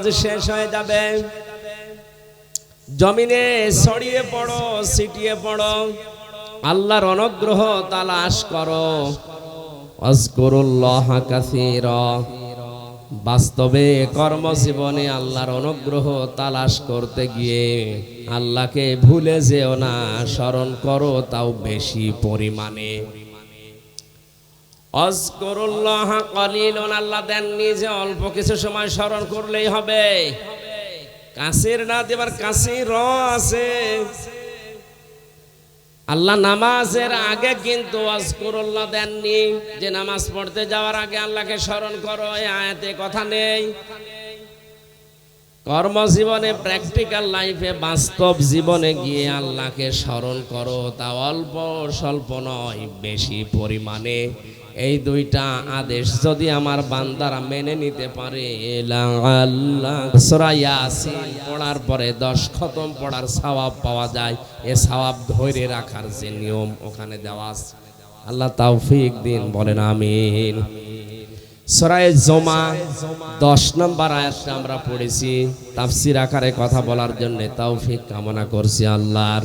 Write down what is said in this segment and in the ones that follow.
নামাজ শেষ হয়ে যাবে। জমিনে ছড়িয়ে পড়ো, ছিটিয়ে পড়ো। আল্লাহর অনুগ্রহ তালাশ করো। অজকরুল্লাহ কাসীরা। বাস্তবে কর্মজীবনে আল্লাহর অনুগ্রহ তালাশ করতে গিয়ে আল্লাহকে ভুলে যেও না, স্মরণ করো তাও বেশি পরিমাণে। অজকরুল্লাহ কলিলন, আল্লাহ দেননি যে অল্প কিছু সময় স্মরণ করলেই হবে। কাশির না দেবার আছে। আল্লাহ নামাজের আগে কিন্তু অজকুরুল্লাহ দেননি। যে নামাজ পড়তে যাওয়ার আগে আল্লাহকে স্মরণ করো, এই আয়াতে কথা নেই। কর্মজীবনে, প্র্যাকটিক্যাল লাইফে, বাস্তব জীবনে গিয়ে আল্লাহকে স্মরণ করো। তা অল্প স্বল্প নয়, বেশি পরিমাণে। এই দুইটা আদেশ যদি আমার বান্দারা মেনে নিতে পারে পড়ার পরে দশ খতম পড়ার সওয়াব পাওয়া যায়। এ সওয়াব ধরে রাখার যে নিয়ম ওখানে দেওয়া আছে। আল্লাহ তাওফিক দিন, বলেন আমিন। জমা দশ নম্বর আমরা পড়েছি। তাফসির আকারে কথা বলার জন্য তৌফিক কামনা করছি আল্লাহর।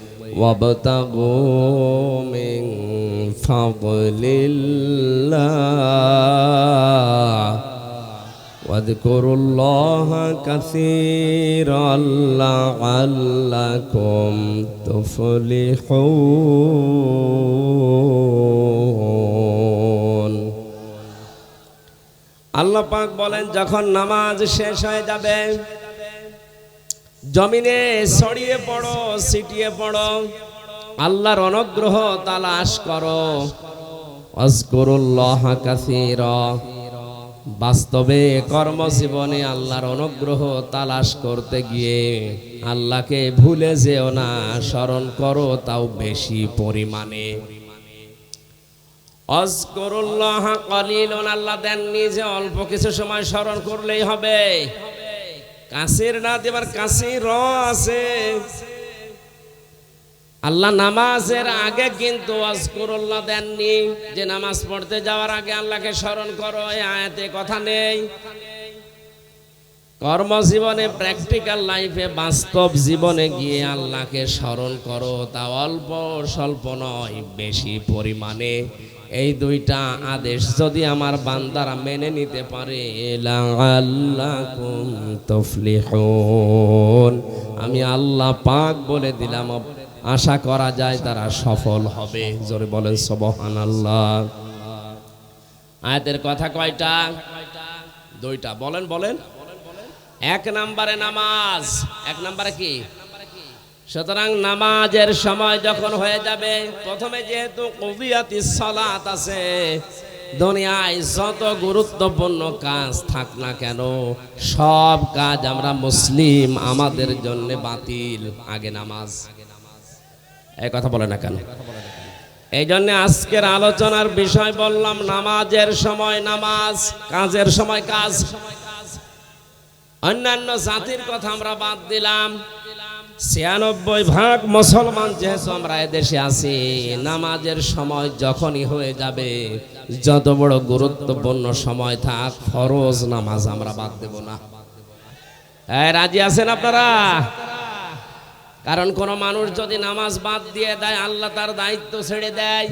وابتغوا من فضل الله واذكروا الله كثيرا لعلكم تفلحون আল্লাহ পাক বলেন যখন নামাজ শেষ হয়ে যাবে জমিনে ছড়িয়ে পড়ো, ছিটিয়ে পড়ো। আল্লাহর অনুগ্রহ তালাশ করো। অজকরুল্লাহ কাসীরা। বাস্তবে কর্মজীবনে আল্লাহর অনুগ্রহ তালাশ করতে গিয়ে আল্লাহকে ভুলে যেও না, স্মরণ করো তাও বেশি পরিমাণে। অজকরুল্লাহ কলিলন, আল্লাহ দেননি যে অল্প কিছু সময় স্মরণ করলেই হবে। কাশির না দেবার কাশি র আছে। আল্লাহ নামাজের আগে কিন্তু অজকরুল্লাহ দেননি। যে নামাজ পড়তে যাওয়ার আগে আল্লাহকে স্মরণ করো আয়াতে কথা নেই। কর্মজীবনে প্র্যাকটিক্যাল লাইফে বাস্তব জীবনে গিয়ে আল্লাহকে স্মরণ করো। তা অল্প স্বল্প নয়, বেশি পরিমাণে। এই দুইটা আদেশ যদি আমার বান্দারা মেনে নিতে পারে আমি আল্লাহ পাক বলে দিলাম, আশা করা যায় তারা সফল হবে। জোরে বলেন সবহান আল্লাহ আয়াতের কথা কয়টা? দুইটা। বলেন বলেন। এক নাম্বারে নামাজ। এক নাম্বারে কি? সুতরাং নামাজের সময় যখন হয়ে যাবে, প্রথমে যেহেতু কবিয়াতি সালাত আছে, দুনিয়ায় যত গুরুত্বপূর্ণ কাজ থাক না কেন, সব কাজ আমরা মুসলিম, আমাদের জন্য বাতিল। আগে নামাজ। এই কথা বলে না কেন? এই জন্য আজকের আলোচনার বিষয় বললাম, নামাজের সময় নামাজ, কাজের সময় কাজ। অন্যান্য জাতির কথা আমরা বাদ দিলাম। ছিয়ানব্বই ভাগ মুসলমান যেহেতু আমরা এদেশে আছি, নামাজের সময় যখনই হয়ে যাবে, যত বড় গুরুত্বপূর্ণ সময় থাক, ফরজ নামাজ আমরা বাদ দেব না। রাজি আছেন আপনারা? কারণ কোন মানুষ যদি নামাজ বাদ দিয়ে দেয়, আল্লাহ তার দায়িত্ব ছেড়ে দেয়।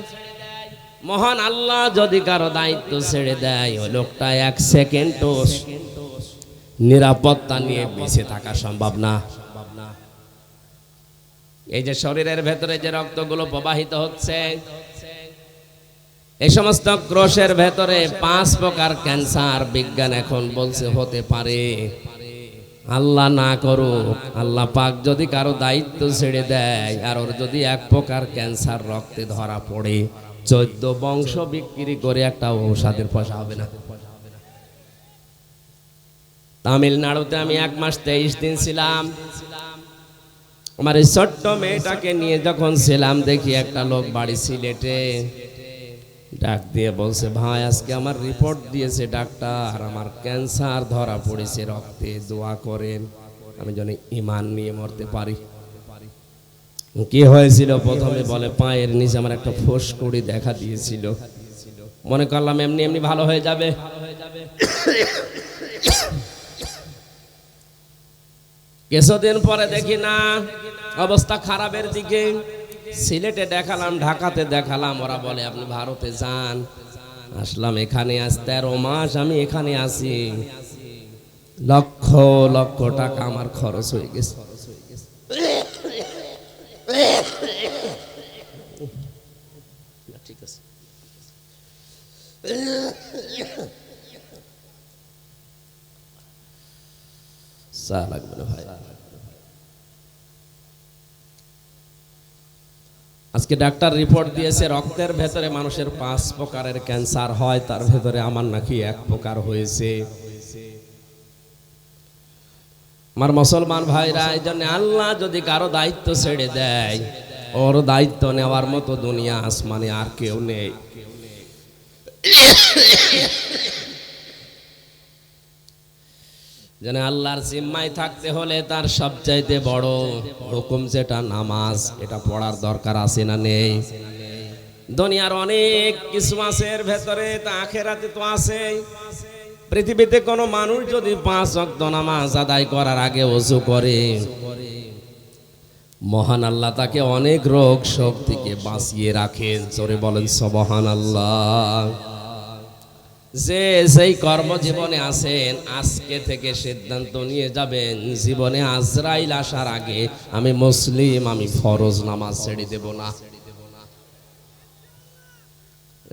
মহান আল্লাহ যদি কারও দায়িত্ব ছেড়ে দেয়, ওই লোকটা এক সেকেন্ডও নিরাপত্তা নিয়ে বেঁচে থাকা সম্ভব না। এই যে শরীরের ভেতরে যে রক্তগুলো প্রবাহিত হচ্ছে, এই সমস্ত ক্রোশের ভেতরে পাঁচ প্রকার ক্যান্সার বিজ্ঞান এখন বলছে হতে পারে। আল্লাহ না করুক, আল্লাহ পাক যদি কারও দায়িত্ব ছেড়ে দেয়, আর ওর যদি এক প্রকার ক্যান্সার রক্তে ধরা পড়ে, চোদ্দ বংশ বিক্রি করে একটা ঔষধের পয়সা হবে না। তামিলনাড়ুতে আমি এক মাস তেইশ দিন ছিলাম। আমার এই ছোট্ট মেয়েটাকে নিয়ে যখন ছিলাম, দেখি একটা লোক বাড়ি সিলেটে। ডাক দিয়ে বলছে, ভাই, আজকে আমার রিপোর্ট দিয়েছে ডাক্তার, আমার ক্যান্সার ধরা পড়েছে রক্তে, দোয়া করেন। আমি যেন ইমান নিয়ে মরতে পারি। কি হয়েছিল? প্রথমে বলে, পায়ের নিচে আমার একটা ফোসকুড়ি দেখা দিয়েছিল। মনে করলাম, এমনি এমনি ভালো হয়ে যাবে। কিছুদিন পরে দেখি না, অবস্থা খারাপের দিকে। সিলেটে দেখালাম, ঢাকাতে দেখালাম, ওরা বলে, আপনি ভারতে যান। আসলাম এখানে আজ তেরো মাস, আমি এখানে আছি। লক্ষ লক্ষ টাকা আমার খরচ হয়ে গেছে। ঠিক আছে। চা লাগবে না ভাই। আজকে ডাক্তার রিপোর্ট দিয়েছে, রক্তের ভেতরে মানুষের পাঁচ প্রকারের ক্যান্সার হয়, তার ভেতরে আমার নাকি এক প্রকার হয়েছে। আমার মুসলমান ভাইরা এই জন্য আল্লাহ যদি কারও দায়িত্ব ছেড়ে দেয়, ওর দায়িত্ব নেওয়ার মতো দুনিয়া আসমানে আর কেউ নেই। যেন আল্লাহর জিম্মায় থাকতে হলে তার সবচাইতে বড় হুকুম যেটা, নামাজ, এটা পড়ার দরকার আছে না নেই? দুনিয়ার অনেক কিছু আছে, এর ভেতরে তা আখেরাতে তো আছে পৃথিবীতে কোনো মানুষ যদি পাঁচ অক্ত নামাজ আদায় করার আগে ওযু করে, মহান আল্লাহ তাকে অনেক রোগ শক্তিকে বাঁচিয়ে রাখেন। চরে বলেন সবহান আল্লাহ যে সেই কর্মজীবনে আছেন, আজকে থেকে সিদ্ধান্ত নিয়ে যাবেন, জীবনে আজরাইল আসার আগে আমি মুসলিম, আমি ফরজ নামাজ ছেড়ে দেব না।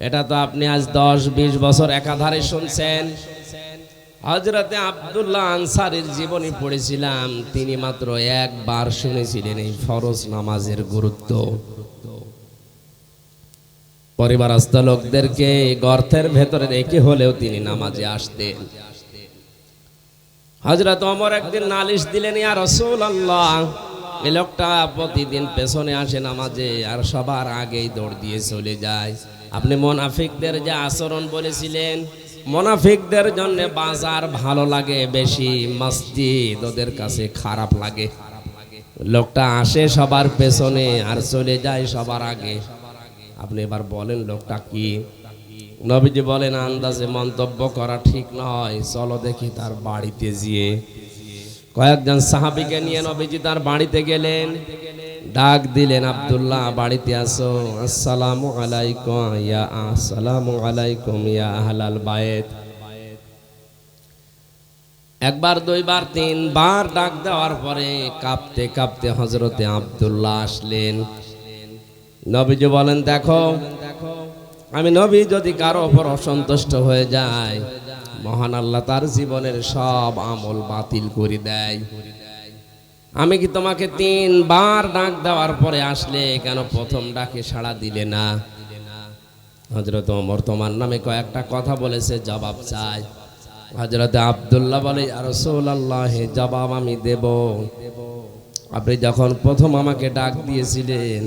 এটা তো আপনি আজ দশ, বিশ বছর একাধারে শুনছেন। হজরতে আব্দুল্লাহ আনসারের জীবনী পড়েছিলাম, তিনি মাত্র একবার শুনেছিলেন এই ফরজ নামাজের গুরুত্ব। পরিবারস্থ লোকদেরকে গর্তের ভেতরে রেখে হলেও তিনি নামাজে আসতেন। হজরত অমর একদিন নালিশ দিলেন, ইয়া রসুল আল্লাহ এই লোকটা প্রতিদিন পেছনে আসে নামাজে আর সবার আগেই দৌড় দিয়ে চলে যায়। আপনি মোনাফিকদের যে আচরণ বলেছিলেন, মোনাফিকদের জন্য বাজার ভালো লাগে, বেশি মসজিদ ওদের কাছে খারাপ লাগে। লোকটা আসে সবার পেছনে আর চলে যায় সবার আগে। আপনি এবার বলেন লোকটা কি? নবীজি বলেন, আন্দাজে মন্তব্য করা ঠিক নয়, চলো দেখি তার বাড়িতে গিয়ে। কয়েকজন সাহাবিকে নিয়ে নবীজি তার বাড়িতে গেলেন। ডাক দিলেন, আবদুল্লাহ, বাড়িতে আসো। আসসালামু আলাইকুম। ইয়া, আসসালামু আলাইকুম। ইয়া আহলাল বায়েত একবার, দুইবার, তিনবার ডাক দেওয়ার পরে কাঁপতে কাঁপতে হজরতে আব্দুল্লাহ আসলেন। নবীজি বলেন, দেখো, আমি নবী যদি কারও ওপর অসন্তুষ্ট হয়ে যায়, মহান আল্লাহ তার জীবনের সব আমল বাতিল করে দেয়। আমি কি তোমাকে তিনবার ডাক দেওয়ার পরে আসলে কেন প্রথম ডাকে সাড়া দিলে না? হজরত ওমর তোমার নামে কয়েকটা কথা বলেছে, জবাব চাই। হজরত আবদুল্লাহ বলে আর আল্লাহ জবাব আমি দেব। আপনি যখন প্রথম আমাকে ডাক দিয়েছিলেন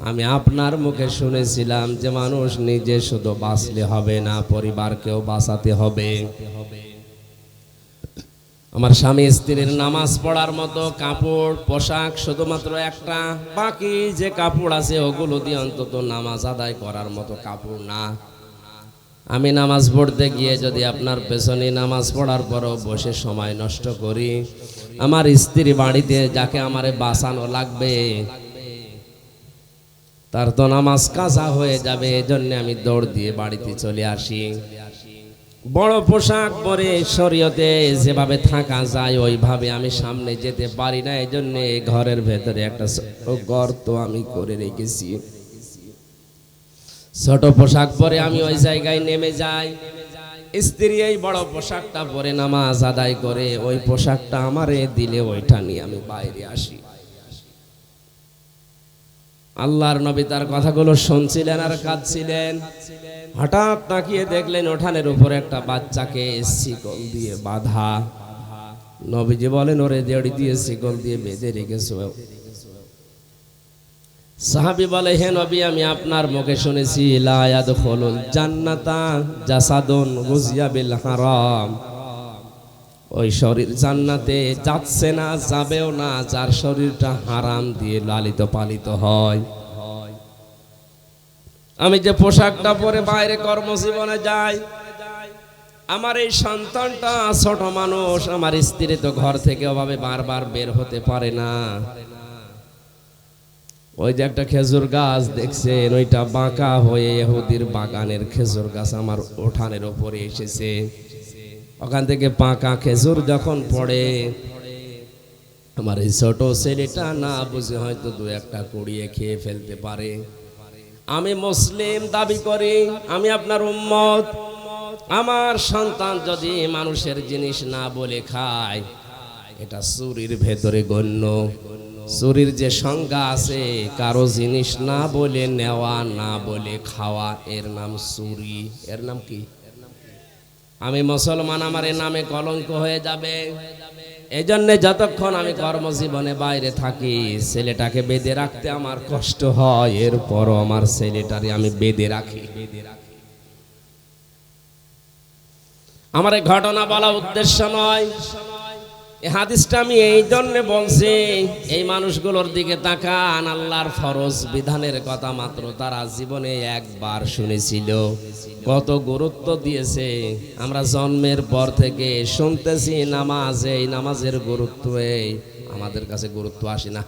আমি আপনার মুখে শুনেছিলাম যে মানুষ নিজে শুধু বাঁচলে হবে না, পরিবারকেও বাঁচাতে হবে। আমার স্বামী স্ত্রীর নামাজ পড়ার মতো কাপড়, পোশাক শুধুমাত্র একটা, বাকি যে কাপড় আছে ওগুলো দিয়ে অন্তত নামাজ আদায় করার মতো কাপড় না। আমি নামাজ পড়তে গিয়ে যদি আপনার পেছনে নামাজ পড়ার পরও বসে সময় নষ্ট করি, আমার স্ত্রী বাড়িতে যাকে আমারে বাঁচানো লাগবে তার তো নামাজ কাজা হয়ে যাবে, এজন্য আমি দৌড় দিয়ে বাড়িতে চলে আসি। বড় পোশাক পরে শরীয়তে যেভাবে থাকা যায়, ওইভাবে আমি সামনে যেতে পারি না এই জন্য ঘরের ভেতরে একটা গর্ত আমি করে রেখেছি। ছোট পোশাক পরে আমি ওই জায়গায় নেমে যাই। স্ত্রী এই বড় পোশাকটা পরে নামাজ আদায় করে, ওই পোশাকটা আমারে দিলে ওইটা নিয়ে আমি বাইরে আসি। আল্লাহর নবী তার কথাগুলো শুনছিলেন আর কাঁদছিলেন। হঠাৎ তাকিয়ে দেখলেন ওঠানের উপরে একটা বাচ্চাকে শিকল দিয়ে বাধা। নবীজি বলেন, ওরে জড়ি দিয়ে শিকল দিয়ে বেঁধে রেখেছ। সাহাবি বলে, হে নবী, আমি আপনার মুখে শুনেছি লায়াদ খোলুল জান্নাতা জাসাদুন গুজিয়া বিল হারাম। ওই শরীর জান্নাতে যাচ্ছে না, যাবেও না, যার শরীরটা হারাম দিয়ে লালিত পালিত হয়। আমি যে পোশাকটা পরে বাইরে কর্মজীবনে যাই, আমার এই সন্তানটা ছোট মানুষ, আমার স্ত্রী তো ঘর থেকে ওভাবে বারবার বের হতে পারে না। ওই যে একটা খেজুর গাছ দেখছেন, ওইটা বাঁকা হয়ে এহুদির বাগানের খেজুর গাছ আমার ওঠানের ওপরে এসেছে। ওখান থেকে পাকা খেজুর যখন পড়ে, আমার এই ছোট ছেলেটা না বুঝে হয়তো দু একটা কুড়িয়ে খেয়ে ফেলতে পারে। আমি মুসলিম দাবি করি, আমি আপনার উম্মত। আমার সন্তান যদি মানুষের জিনিস না বলে খায়, এটা চুরির ভেতরে গণ্য। চুরির যে সংজ্ঞা আছে, কারও জিনিস না বলে নেওয়া, না বলে খাওয়া, এর নাম চুরি। এর নাম কি? আমি মুসলমান, আমার নামে কলঙ্ক হয়ে যাবে। এই জন্যে যতক্ষণ আমি কর্মজীবনে বাইরে থাকি, ছেলেটাকে বেঁধে রাখতে আমার কষ্ট হয়। এরপরও আমার ছেলেটারে আমি বেঁধে রাখি। আমার ঘটনা বলা উদ্দেশ্য নয় হাদিসটা আমি এই জন্য বলছি, এই মানুষগুলোর দিকে তাকান, আল্লাহর ফরজ বিধানের কথা মাত্র তারা জীবনে একবার শুনেছিল। কত গুরুত্ব দিয়েছে। আমরা জন্মের পর থেকে শুনতেছি নামাজ, এই নামাজের গুরুত্ব, এই আমাদের কাছে গুরুত্ব আসে না।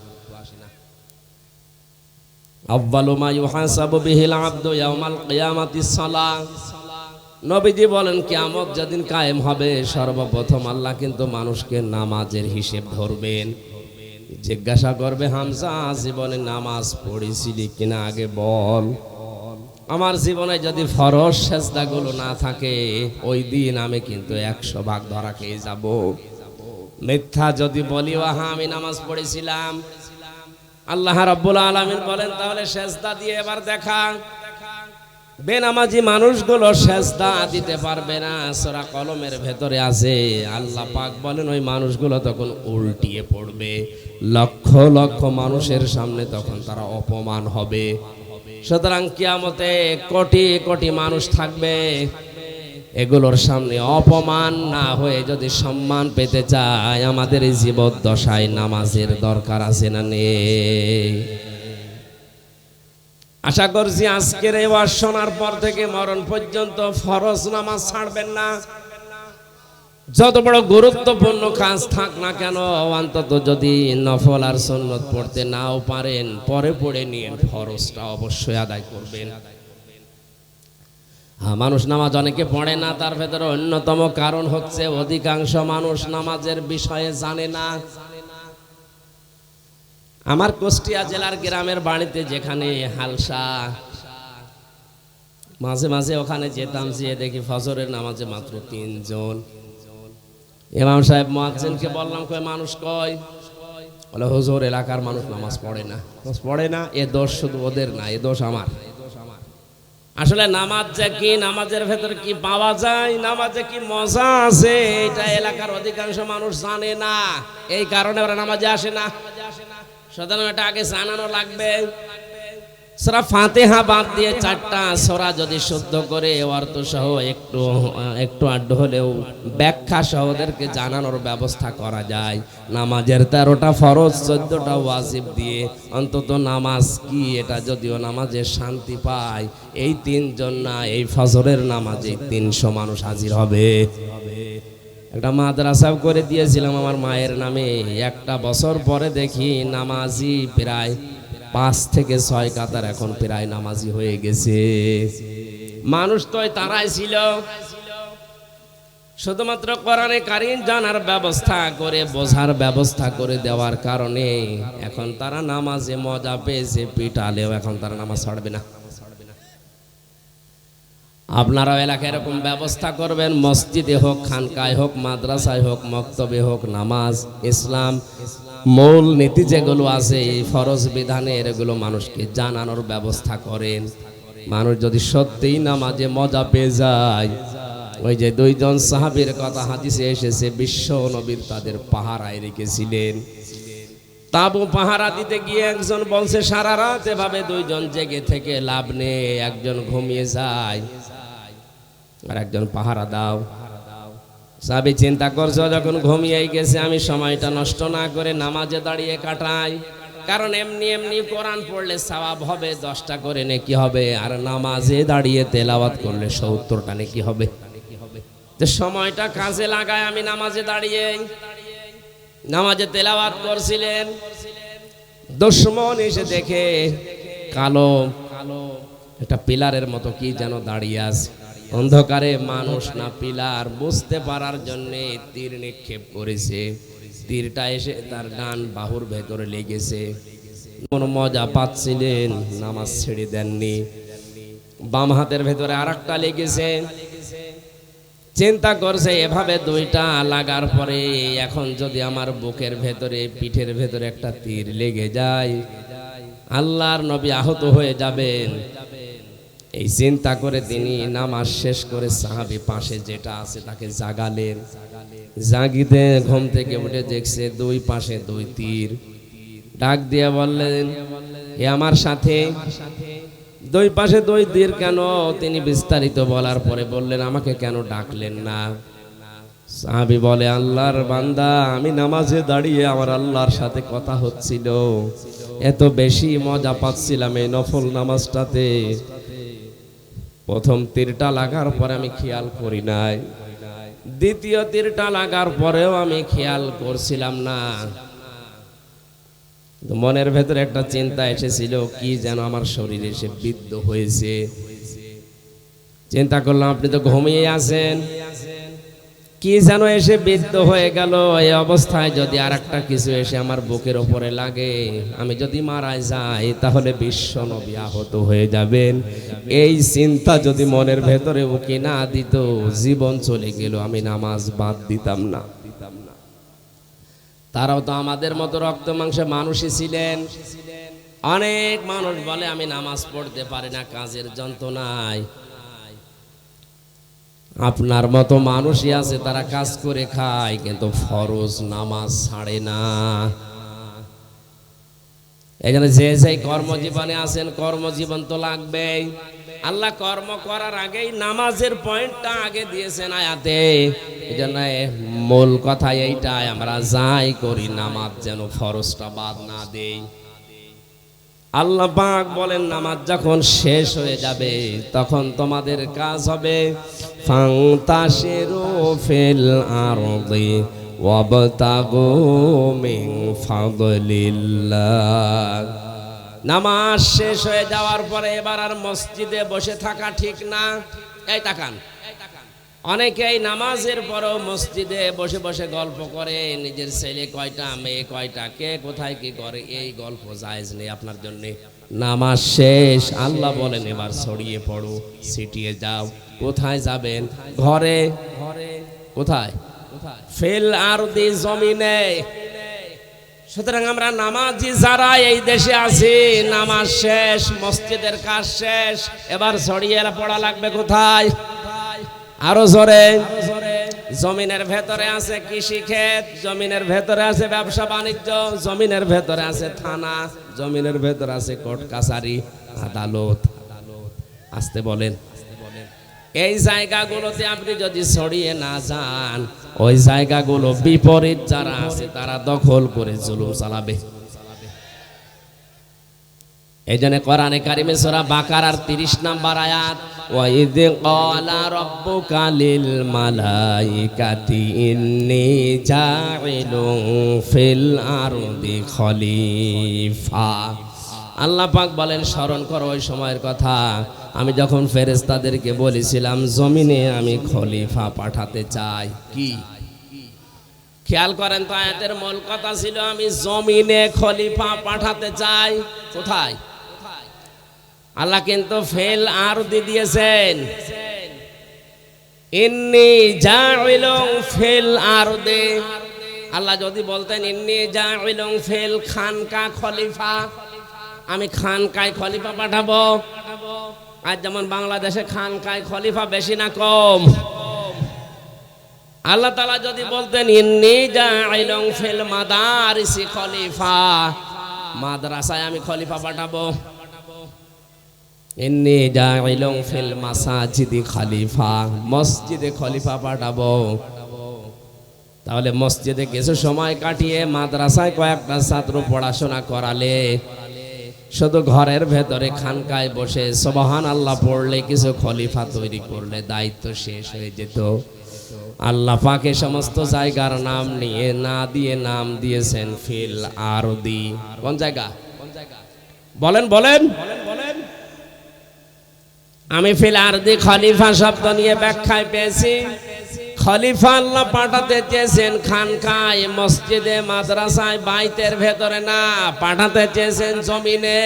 আব্বালু মা ইউহাসাবু বিহিল আবদু ইয়াউমাল কিয়ামাতিস সালাহ। নবীজি বলেন, কিয়ামত যেদিন কায়েম হবে, সর্বপ্রথম আল্লাহ কিন্তু মানুষকে নামাজের হিসেব ধরবেন। জিজ্ঞাসা করবে, হামজা, জীবনে নামাজ পড়েছিলি কিনা আগে বল। আমার জীবনে যদি ফরজ সেজদাগুলো না থাকে, ওই দিন আমি কিন্তু একশো ভাগ ধরা খেয়ে যাব। মিথ্যা যদি বলি, ওয়াহা, আমি নামাজ পড়েছিলাম। আল্লাহ রাব্বুল আলামিন বলেন, তাহলে সেজদা দিয়ে এবার দেখা। বেনামাজি মানুষগুলো সেজদা দিতে পারবে না, সোরা কলমের ভেতরে আছে। আল্লাহ পাক বলেন, ওই মানুষগুলো তখন উল্টিয়ে পড়বে। লক্ষ লক্ষ মানুষের সামনে তখন তারা অপমান হবে। সুতরাং কিয়ামতে কোটি কোটি মানুষ থাকবে। এগুলোর সামনে অপমান না হয়ে যদি সম্মান পেতে চায়, আমাদের এই জীবদ্দশায় নামাজের দরকার আছে না নেই। আশা করছি আজকের এই ওয়াজ শোনার পর থেকে মরণ পর্যন্ত ফরজ নামাজ ছাড়বেন না। যত বড় গুরুত্বপূর্ণ কাজ থাক না কেন, অন্তত যদি নফল আর সন্নত পড়তে নাও পারেন, পরে পড়ে নিয়ে ফরজটা অবশ্যই আদায় করবেন। হ্যাঁ মানুষ নামাজ অনেকে পড়ে না, তার ভেতরে অন্যতম কারণ হচ্ছে অধিকাংশ মানুষ নামাজের বিষয়ে জানে না। আমার কুষ্টিয়া জেলার গ্রামের বাড়িতে যেখানে হালসা, মাঝে মাঝে ওখানে যেতাম, যেয়ে দেখি ফজরের নামাজে মাত্র তিনজন। ইমাম সাহেব মোয়াজ্জেনকে বললাম, কয়, মানুষ কয়? বলে, হুজুর, এলাকার মানুষ নামাজ পড়ে না। পড়ে না, এ দোষ শুধু ওদের না, এ দোষ আমার। আসলে নামাজ যে কি, নামাজের ভেতরে কি পাওয়া যায়, নামাজে কি মজা আছে, এটা এলাকার অধিকাংশ মানুষ জানে না। এই কারণে ওরা নামাজে আসে না। সুতরাং এটা আগে জানানো লাগবে। সোরা ফাতেহা বাদ দিয়ে চারটা সোরা যদি শুদ্ধ করে অর্থ সহ একটু একটু আড্ড হলেও ব্যাখ্যা সহ ওদেরকে জানানোর ব্যবস্থা করা যায়। নামাজের তেরোটা ফরজ, চোদ্দটা ওয়াজিব দিয়ে অন্তত নামাজ কি এটা যদিও নামাজে শান্তি পায়, এই তিনজন না, এই ফজরের নামাজে তিনশো মানুষ হাজির হবে। একটা মাদ্রাসাও করে দিয়েছিলাম আমার মায়ের নামে। একটা বছর পরে দেখি নামাজি প্রায় পাঁচ থেকে ছয় কাতার এখন প্রায় নামাজি হয়ে গেছে। মানুষ তো তারাই ছিল। শুধুমাত্র কোরআনে কারিম জানার ব্যবস্থা করে, বোঝার ব্যবস্থা করে দেওয়ার কারণে এখন তারা নামাজে মজা পেয়েছে, পিটালেও এখন তারা নামাজ ছাড়বে না। আপনারাও এলাকায় এরকম ব্যবস্থা করবেন, মসজিদে হোক, খানকায় হোক, মাদ্রাসায় হোক, মক্তবে হোক, নামাজ, ইসলাম, মূল নীতি যেগুলো আছে, এই ফরজ বিধানে এগুলো মানুষকে জানানোর ব্যবস্থা করেন। মানুষ যদি সত্যিই নামাজে মজা পেয়ে যায়, ওই যে দুইজন সাহাবীর কথা হাদিসে এসেছে, বিশ্ব নবীর তাদের পাহারায় রেখেছিলেন। তাবু পাহারা দিতে গিয়ে একজন বলছে, সারা রাত এভাবে দুইজন জেগে থেকে লাভ নেই, একজন ঘুমিয়ে যায়। আর একজন পাহারা দাও। সাবি চিন্তা করছ, যখন ঘুমিয়ে গেছে, আমি সময়টা নষ্ট না করে নামাজে দাঁড়িয়ে কাটাই। কারণ এমনি এমনি কোরআন পড়লে সওয়াব হবে, দশটা করে নেকি হবে, আর নামাজে দাঁড়িয়ে তেলাওয়াত করলে সত্তরটা নেকি হবে। তো সময়টা কাজে লাগায় আমি নামাজে দাঁড়িয়ে। নামাজে তেলাওয়াত করছিলেন। দুশ্মন এসে দেখে, কালো কালো একটা পিলারের মতো কি যেন দাঁড়িয়ে আছে? অন্ধকারে মানুষ না পিলার বুঝতে পারার জন্য তীর নিক্ষেপ করেছে। তীরটা এসে তার ডান বাহুর ভেতরে লেগেছে। কোন মজা পাচ্ছিলেন, নামাজ ছেড়ে দেননি। বাম হাতের ভেতরে আর একটা লেগেছে। চিন্তা করছে, এভাবে দুইটা লাগার পরে এখন যদি আমার বুকের ভেতরে, পিঠের ভেতরে একটা তীর লেগে যায়, আল্লাহর নবী আহত হয়ে যাবেন। এই চিন্তা করে তিনি নামাজ শেষ করে সাহাবি পাশে যেটা আছে তাকে জাগালেন। জাগিতে ঘুম থেকে উঠে দেখছে দুই পাশে দুই তীর। ডাক দিয়ে বললেন এ আমার সাথে, দুই পাশে দুই তীর কেন? তিনি বিস্তারিত বলার পরে বললেন, আমাকে কেন ডাকলেন না? সাহাবি বলে, আল্লাহর বান্দা, আমি নামাজে দাঁড়িয়ে আমার আল্লাহর সাথে কথা হচ্ছিল। এত বেশি মজা পাচ্ছিলাম এই নফল নামাজটাতে। প্রথম তীরটা লাগার পরে আমি খেয়াল করি নাই। দ্বিতীয় তীরটা লাগার পরেও আমি খেয়াল করছিলাম না। মনের ভেতরে একটা চিন্তা এসেছিল, কি যেন আমার শরীরে এসে বিদ্ধ হয়েছে। চিন্তা করলাম, আপনি তো ঘুমিয়ে আছেন। কি যেন এসে বিদ্ধ হয়ে গেল এই অবস্থায় যদি আর একটা কিছু এসে আমার বুকের ওপরে লাগে, আমি যদি মারা যাই, তাহলে বিশ্ব নবী আহত হয়ে যাবেন। এই চিন্তা যদি মনের ভেতরে উকি না দিত, জীবন চলে গেল, আমি নামাজ বাদ দিতাম না। তারাও তো আমাদের মতো রক্ত মাংসে মানুষই ছিলেন। অনেক মানুষ বলে, আমি নামাজ পড়তে পারি না, কাজের যন্ত্রণায়। আপনার মতো মানুষই আছে, তারা কাজ করে খায়, কিন্তু ফরজ নামাজ ছাড়ে না। এখানে যে যে কর্মজীবনে আছেন, কর্মজীবন তো লাগবেই। আল্লাহ কর্ম করার আগেই নামাজের পয়েন্টটা আগে দিয়েছেন আয়াতে। এটা নয় মূল কথা এইটাই, আমরা যাই করি, নামাজ যেন ফরজটা বাদ না দেই। আল্লাহ পাক বলেন, নামাজ যখন শেষ হয়ে যাবে, তখন তোমাদের কাজ হবে ফাংতাশিরু ফিল আরদি ওয়াবতাগু মিন ফাদলিল্লাহ। নামাজ শেষ হয়ে যাওয়ার পরে এবার আর মসজিদে বসে থাকা ঠিক না। এই তাকান। অনেকেই নামাজের পরও মসজিদে বসে বসে গল্প করে, নিজের ছেলে কয়টা, মেয়ে কয়টা, কে কোথায় কি করে, এই গল্প জায়েজ নেই আপনার জন্য। নামাজ শেষ, আল্লাহ বলেন, এবার ছড়িয়ে পড়ো সিটিয়ে যাও, কোথায় যাবেন? ঘরে ঘরে, কোথায়? ফেল আর দি জমিনে। সুতরাং আমরা নামাজি যারা এই দেশে আছি, নামাজ শেষ, মসজিদের কাজ শেষ, এবার ছড়িয়ে পড়া লাগবে কোথায়? আরও জোরে। জমিনের ভেতরে আছে কৃষি ক্ষেত, জমিনের ভেতরে আছে ব্যবসা বাণিজ্য, জমিনের ভেতরে আছে থানা, জমিনের ভেতরে আছে কোর্ট কাছারি, আদালত। আসতে বলেন। এই জায়গাগুলোতে আপনি যদি ছড়িয়ে না যান, ওই জায়গাগুলো বিপরীত যারা আছে, তারা দখল করে জুলুম চালাবে। এই জন্য কোরআনে কারিমে সূরা বাকারার 30 নাম্বার আয়াত ক্বালা রাব্বুকা লিল মালাইকাতি ইন্নী জাইলুন ফিল আরদি খলিফা আল্লাহ পাক বলেন, স্মরণ করো ওই সময়ের কথা। আমি যখন ফেরেস্তাদেরকে বলেছিলাম, জমিনে আমি খলিফা পাঠাতে চাই। কি? খেয়াল করেন তো, আয়াতের মূল কথা ছিল, আমি জমিনে খলিফা পাঠাতে চাই। কোথায়? আল্লাহ কিন্তু ফেল আর দিয়ে দিয়েছেন। ইন্নি যা ফেল আর দে আল্লাহ যদি বলতেন, ইন্নি জাইলুং ফিল খানকা খলিফা, আমি খানকায় খলিফা পাঠাবো। আজ যেমন বাংলাদেশে খানকায় খলিফা বেশি না কম। আল্লাহ তালা যদি বলতেন, ইন্নি জাইলং ফিল মাদারিসি খলিফা, মাদ্রাসায় আমি খলিফা পাঠাবো। ইন্নি জাইলং ফিল মাসাজিদি খলিফা। মসজিদে খলিফা পাঠাবো। তাহলে মসজিদে কিছু সময় কাটিয়ে মাদ্রাসায় কয়েকটা ছাত্র পড়াশোনা করালে শুধু ঘরের ভেতরে খানকায় বসে সবহান আল্লাহ পড়লে কিছু খলিফা তৈরি করলে দায়িত্ব শেষ হয়ে যেত। আল্লাহ পাকে সমস্ত জায়গার নাম নিয়ে না দিয়ে নাম দিয়েছেন ফিল আরদি। কোন জায়গা? বলেন বলেন। আমি ফিল আরদি খলিফা শব্দ নিয়ে ব্যাখ্যায় পেয়েছি। খলিফা আল্লাহ পাঠাতে চেয়েছেন খানকায়, মসজিদে, মাদ্রাসায়, বাইতের ভেতরে না, পাঠাতে চেয়েছেন জমিনে।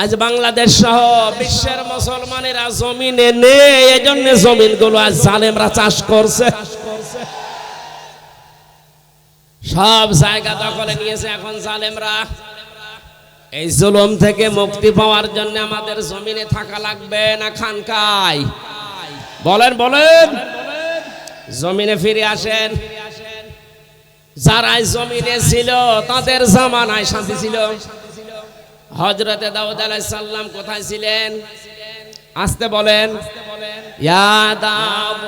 আজ বাংলাদেশ সহ বিশ্বের মুসলমানেরা জমিনে নেই এই জন্য জমিনগুলো আজ জালেমরা চাষ করছে। সব জায়গা দখলে নিয়েছে এখন জালেমরা। এই জুলুম থেকে মুক্তি পাওয়ার জন্য আমাদের জমিনে থাকা লাগবে না খানকায় বলেন বলেন। জমিনে ফিরে আসেন। যারাই জমিনে ছিল, তাদের জামানায় শান্তি ছিল। হজরতে দাউদ আলাইহিস সালাম কোথায় ছিলেন? আসতে বলেন। ইয়া দাউদ।